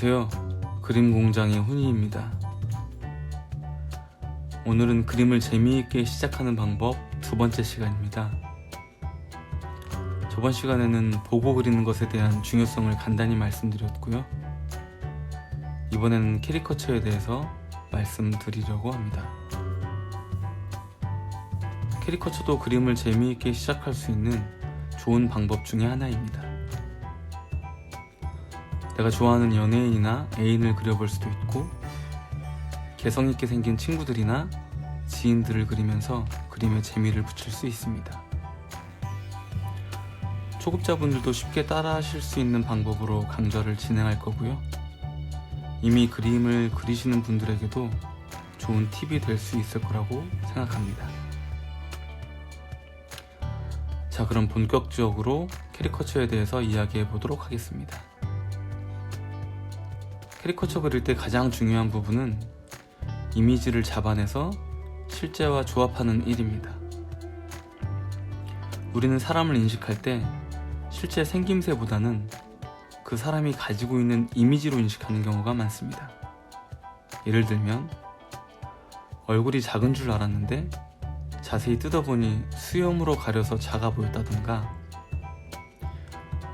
안녕하세요. 그림 공장의 훈이입니다. 오늘은 그림을 재미있게 시작하는 방법 두 번째 시간입니다. 저번 시간에는 보고 그리는 것에 대한 중요성을 간단히 말씀드렸고요. 이번에는 캐리커처에 대해서 말씀드리려고 합니다. 캐리커처도 그림을 재미있게 시작할 수 있는 좋은 방법 중에 하나입니다. 내가 좋아하는 연예인이나 애인을 그려볼 수도 있고 개성 있게 생긴 친구들이나 지인들을 그리면서 그림에 재미를 붙일 수 있습니다. 초급자분들도 쉽게 따라 하실 수 있는 방법으로 강좌를 진행할 거고요. 이미 그림을 그리시는 분들에게도 좋은 팁이 될 수 있을 거라고 생각합니다. 자, 그럼 본격적으로 캐리커처에 대해서 이야기해 보도록 하겠습니다. 캐리커처 그릴 때 가장 중요한 부분은 이미지를 잡아내서 실제와 조합하는 일입니다. 우리는 사람을 인식할 때 실제 생김새보다는 그 사람이 가지고 있는 이미지로 인식하는 경우가 많습니다. 예를 들면 얼굴이 작은 줄 알았는데 자세히 뜯어보니 수염으로 가려서 작아 보였다던가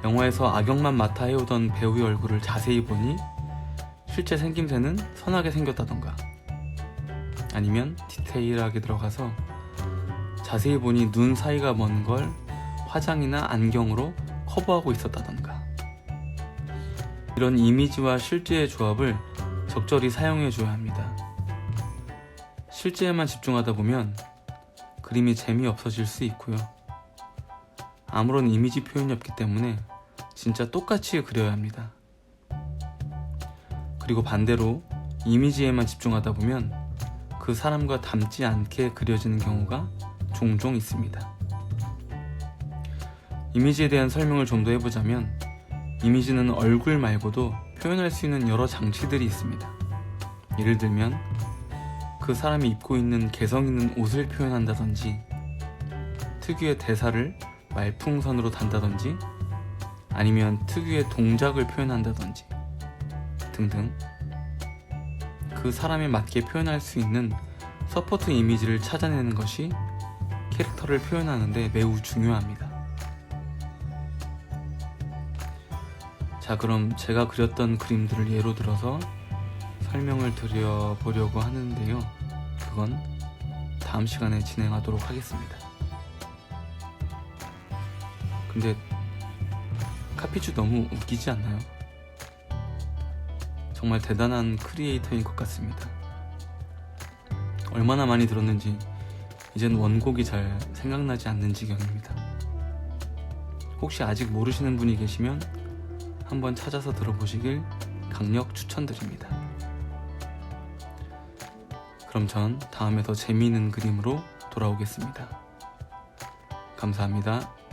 영화에서 악역만 맡아 해오던 배우의 얼굴을 자세히 보니 실제 생김새는 선하게 생겼다던가 아니면 디테일하게 들어가서 자세히 보니 눈 사이가 먼 걸 화장이나 안경으로 커버하고 있었다던가 이런 이미지와 실제의 조합을 적절히 사용해 줘야 합니다. 실제에만 집중하다 보면 그림이 재미없어질 수 있고요. 아무런 이미지 표현이 없기 때문에 진짜 똑같이 그려야 합니다. 그리고 반대로 이미지에만 집중하다 보면 그 사람과 닮지 않게 그려지는 경우가 종종 있습니다. 이미지에 대한 설명을 좀 더 해보자면 이미지는 얼굴 말고도 표현할 수 있는 여러 장치들이 있습니다. 예를 들면 그 사람이 입고 있는 개성 있는 옷을 표현한다든지 특유의 대사를 말풍선으로 단다든지 아니면 특유의 동작을 표현한다든지 등등 그 사람에 맞게 표현할 수 있는 서포트 이미지를 찾아내는 것이 캐릭터를 표현하는데 매우 중요합니다. 자, 그럼 제가 그렸던 그림들을 예로 들어서 설명을 드려보려고 하는데요. 그건 다음 시간에 진행하도록 하겠습니다. 근데 카피추 너무 웃기지 않나요? 정말 대단한 크리에이터인 것 같습니다. 얼마나 많이 들었는지 이젠 원곡이 잘 생각나지 않는 지경입니다. 혹시 아직 모르시는 분이 계시면 한번 찾아서 들어보시길 강력 추천드립니다. 그럼 전 다음에 더 재미있는 그림으로 돌아오겠습니다. 감사합니다.